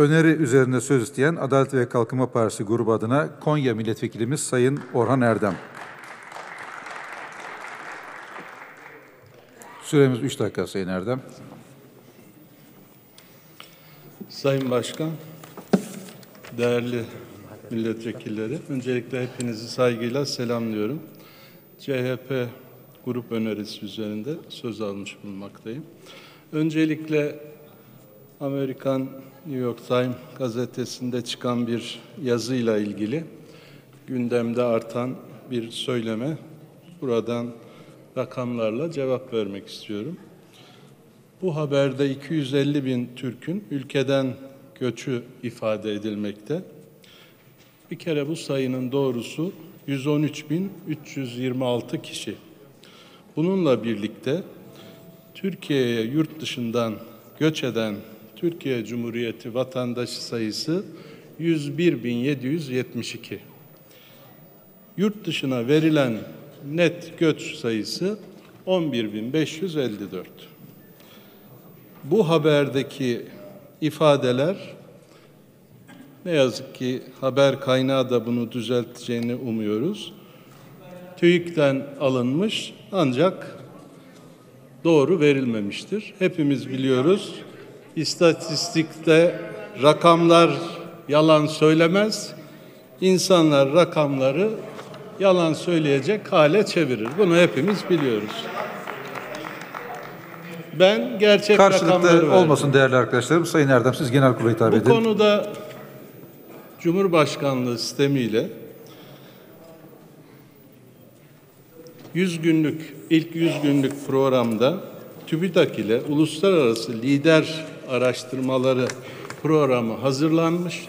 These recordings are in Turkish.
Öneri üzerinde söz isteyen Adalet ve Kalkınma Partisi grubu adına Konya Milletvekilimiz Sayın Orhan Erdem. Süremiz 3 dakika Sayın Erdem. Sayın Başkan, değerli milletvekilleri, öncelikle hepinizi saygıyla selamlıyorum. CHP grup önerisi üzerinde söz almış bulunmaktayım. Öncelikle Amerikan New York Times gazetesinde çıkan bir yazıyla ilgili gündemde artan bir söyleme buradan rakamlarla cevap vermek istiyorum. Bu haberde 250 bin Türk'ün ülkeden göçü ifade edilmekte. Bir kere bu sayının doğrusu 113.326 kişi. Bununla birlikte Türkiye'ye yurt dışından göç eden Türkiye Cumhuriyeti vatandaşı sayısı 101.772. Yurt dışına verilen net göç sayısı 11.554. Bu haberdeki ifadeler ne yazık ki haber kaynağı da bunu düzelteceğini umuyoruz. TÜİK'ten alınmış ancak doğru verilmemiştir. Hepimiz biliyoruz. İstatistikte rakamlar yalan söylemez. İnsanlar rakamları yalan söyleyecek hale çevirir. Bunu hepimiz biliyoruz. Ben gerçek rakamları Karşılıklı verdim. olmasın değerli arkadaşlarım. Sayın Erdem siz genel kurula hitap Bu edin. konuda Cumhurbaşkanlığı sistemiyle 100 günlük ilk 100 günlük programda TÜBİTAK ile uluslararası lider araştırmaları programı hazırlanmış.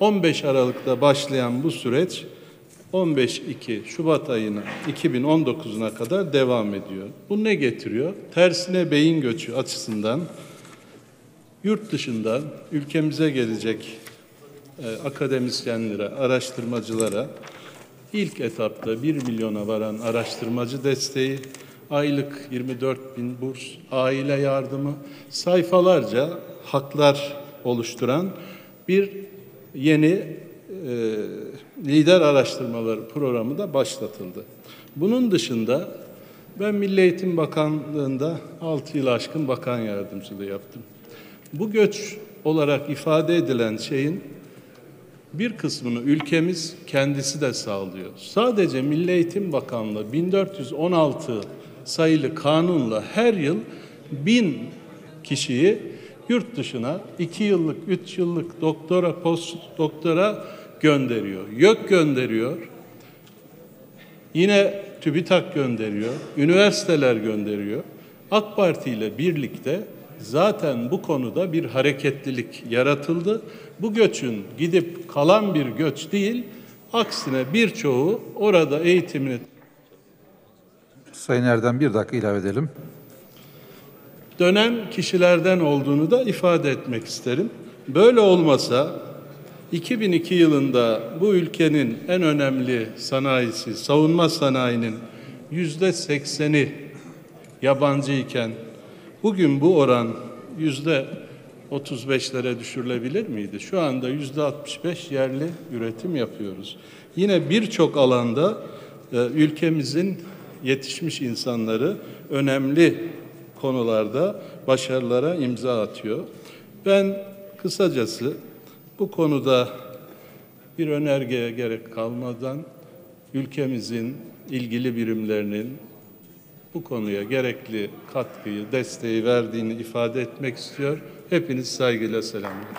15 Aralık'ta başlayan bu süreç 15-2 Şubat ayına 2019'una kadar devam ediyor. Bu ne getiriyor? Tersine beyin göçü açısından yurt dışından ülkemize gelecek e, akademisyenlere, araştırmacılara ilk etapta 1 milyona varan araştırmacı desteği, aylık 24 bin burs, aile yardımı, sayfalarca haklar oluşturan bir yeni e, lider araştırmaları programı da başlatıldı. Bunun dışında ben Milli Eğitim Bakanlığı'nda 6 yıl aşkın bakan yardımcılığı yaptım. Bu göç olarak ifade edilen şeyin bir kısmını ülkemiz kendisi de sağlıyor. Sadece Milli Eğitim Bakanlığı 1416 sayılı kanunla her yıl bin kişiyi yurt dışına iki yıllık, üç yıllık doktora, post doktora gönderiyor. YÖK gönderiyor. Yine TÜBİTAK gönderiyor. Üniversiteler gönderiyor. AK Parti ile birlikte zaten bu konuda bir hareketlilik yaratıldı. Bu göçün gidip kalan bir göç değil, aksine birçoğu orada eğitimini Sayın Erdem bir dakika ilave edelim. dönen kişilerden olduğunu da ifade etmek isterim. Böyle olmasa 2002 yılında bu ülkenin en önemli sanayisi, savunma sanayinin yüzde sekseni yabancı iken bugün bu oran yüzde 35'lere düşürülebilir miydi? Şu anda yüzde 65 yerli üretim yapıyoruz. Yine birçok alanda e, ülkemizin yetişmiş insanları önemli konularda başarılara imza atıyor. Ben kısacası bu konuda bir önergeye gerek kalmadan ülkemizin ilgili birimlerinin bu konuya gerekli katkıyı, desteği verdiğini ifade etmek istiyor. Hepiniz saygıyla selamlıyorum.